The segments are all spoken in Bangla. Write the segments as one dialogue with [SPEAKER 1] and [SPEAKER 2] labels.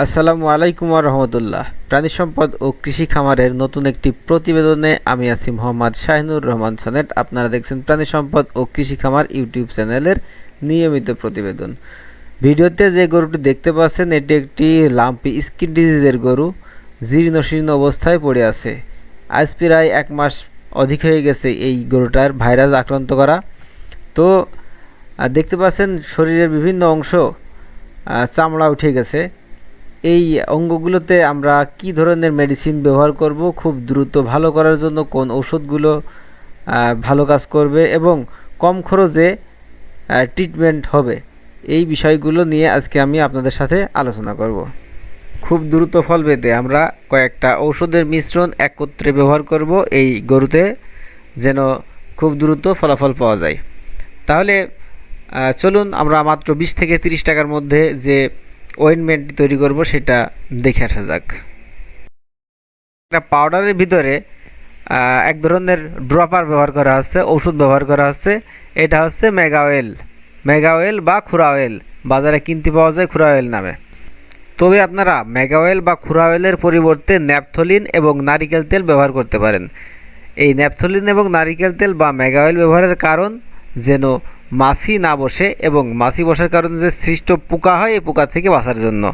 [SPEAKER 1] আসসালামু আলাইকুম রহমতুল্লাহ। প্রাণী সম্পদ ও কৃষি খামারের নতুন একটি প্রতিবেদনে আমি আছি মোহাম্মদ শাহিনুর রহমান সনেট। আপনারা দেখছেন প্রাণী সম্পদ ও কৃষি খামার ইউটিউব চ্যানেলের নিয়মিত প্রতিবেদন। ভিডিওতে যে গরুটি দেখতে পাচ্ছেন, এটি একটি লাম্পি স্কিন ডিজিজের গরু, জীর্ণ শীর্ণ অবস্থায় পড়ে আছে। আজ প্রায় এক মাস অধিক হয়ে গেছে এই গরুটার ভাইরাস আক্রান্ত করা। তো দেখতে পাচ্ছেন শরীরের বিভিন্ন অংশ চামড়া উঠে গেছে। এই অঙ্গগুলোতে আমরা কি ধরনের মেডিসিন ব্যবহার করব, খুব দ্রুত ভালো করার জন্য কোন ওষুধগুলো ভালো কাজ করবে এবং কম খরচে ট্রিটমেন্ট হবে, এই বিষয়গুলো নিয়ে আজকে আমি আপনাদের সাথে আলোচনা করব। খুব দ্রুত ফল পেতে আমরা কয়েকটা ঔষধের মিশ্রণ একত্রে ব্যবহার করব, এই গরুতে যেন খুব দ্রুত ফলাফল পাওয়া যায়। তাহলে চলুন আমরা মাত্র বিশ থেকে তিরিশ টাকার মধ্যে যে ওয়েনমেন্ট তৈরি করব, সেটা দেখে আসা যাক। একটা পাউডারের ভিতরে এক ধরনের ড্রপার ব্যবহার করা হচ্ছে ওষুধ ব্যবহার করা হচ্ছে এটা হচ্ছে মেগা অয়েল। মেগা অয়েল বা খুরা অয়েল। বাজারে কিনতে পাওয়া যায় খুরা অয়েল নামে। তবে আপনারা মেগা অয়েল বা খুরা অয়েলের পরিবর্তে ন্যাপথলিন এবং নারিকেল তেল ব্যবহার করতে পারেন। এই ন্যাপথলিন এবং নারিকেল তেল বা মেগা অয়েল ব্যবহারের কারণ যেন মাছি না বসে এবং মাছি বসার কারণে যে সৃষ্ট পোকা হয়, এই পোকা থেকে বাঁচার জন্য।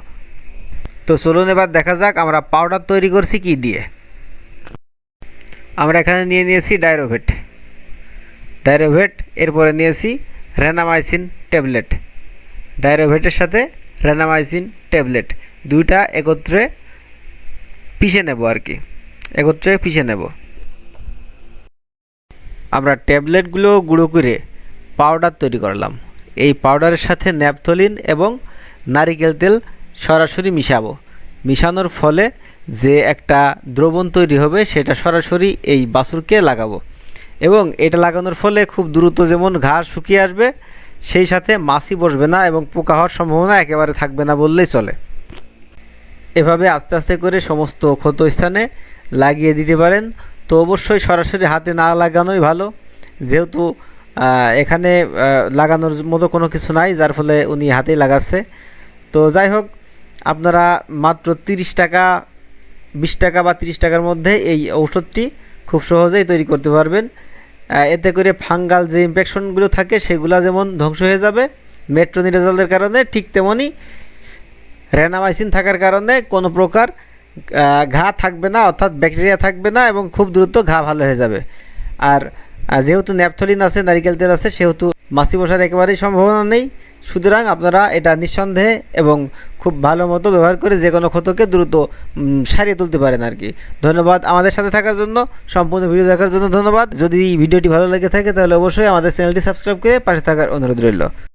[SPEAKER 1] তো চলুন এবার দেখা যাক আমরা পাউডার তৈরি করছি কি দিয়ে। আমরা এখানে নিয়ে নিয়েছি ডায়রোভেট ডায়রোভেট এরপরে নিয়েছি রেনামাইসিন ট্যাবলেট ডায়রোভেটের সাথে রেনামাইসিন ট্যাবলেট দুইটা একত্রে পিষে নেব আর কি। একত্রে পিষে নেব। আমরা ট্যাবলেটগুলো গুঁড়ো করে পাউডার তৈরি করলাম। এই পাউডারের সাথে ন্যাপথলিন এবং নারিকেল তেল সরাসরি মিশাবো। মিশানোর ফলে যে একটা দ্রবণ তৈরি হবে সেটা সরাসরি এই বাছুরকে লাগাবো। এবং এটা লাগানোর ফলে খুব দ্রুত যেমন ঘাস শুকিয়ে আসবে, সেই সাথে মাছি বসবে না এবং পোকা হওয়ার সম্ভাবনা একেবারে থাকবে না বললেই চলে। এভাবে আস্তে আস্তে করে সমস্ত ক্ষত স্থানে লাগিয়ে দিতে পারেন। তো অবশ্যই সরাসরি হাতে না লাগানোই ভালো। যেহেতু এখানে লাগানোর মতো কোনো কিছু নাই, যার ফলে উনি হাতেই লাগাচ্ছে। তো যাই হোক, আপনারা মাত্র তিরিশ টাকা, বিশ টাকা বা তিরিশ টাকার মধ্যে এই ঔষধটি খুব সহজেই তৈরি করতে পারবেন। এতে করে ফাঙ্গাল যে ইনফেকশনগুলো থাকে, সেগুলো যেমন ধ্বংস হয়ে যাবে মেট্রোনিডাজলের কারণে ঠিক তেমনই রেনামাইসিন থাকার কারণে কোনো প্রকার ঘা থাকবে না, অর্থাৎ ব্যাকটেরিয়া থাকবে না এবং খুব দ্রুত ঘা ভালো হয়ে যাবে। আর আহ, যেহেতু ন্যাপথলিন আছে নারিকেল তেল আছে সেহেতু মাছি বসার একেবারেই সম্ভাবনা নেই। সুতরাং আপনারা এটা নিঃসন্দেহে এবং খুব ভালো মতো ব্যবহার করে যে কোনো ক্ষতকে দ্রুত সারিয়ে তুলতে পারেন আর কি। ধন্যবাদ আমাদের সাথে থাকার জন্য। সম্পূর্ণ ভিডিও দেখার জন্য ধন্যবাদ। যদি ভিডিওটি ভালো লেগে থাকে তাহলে অবশ্যই আমাদের চ্যানেলটি সাবস্ক্রাইব করে পাশে থাকার অনুরোধ রইল।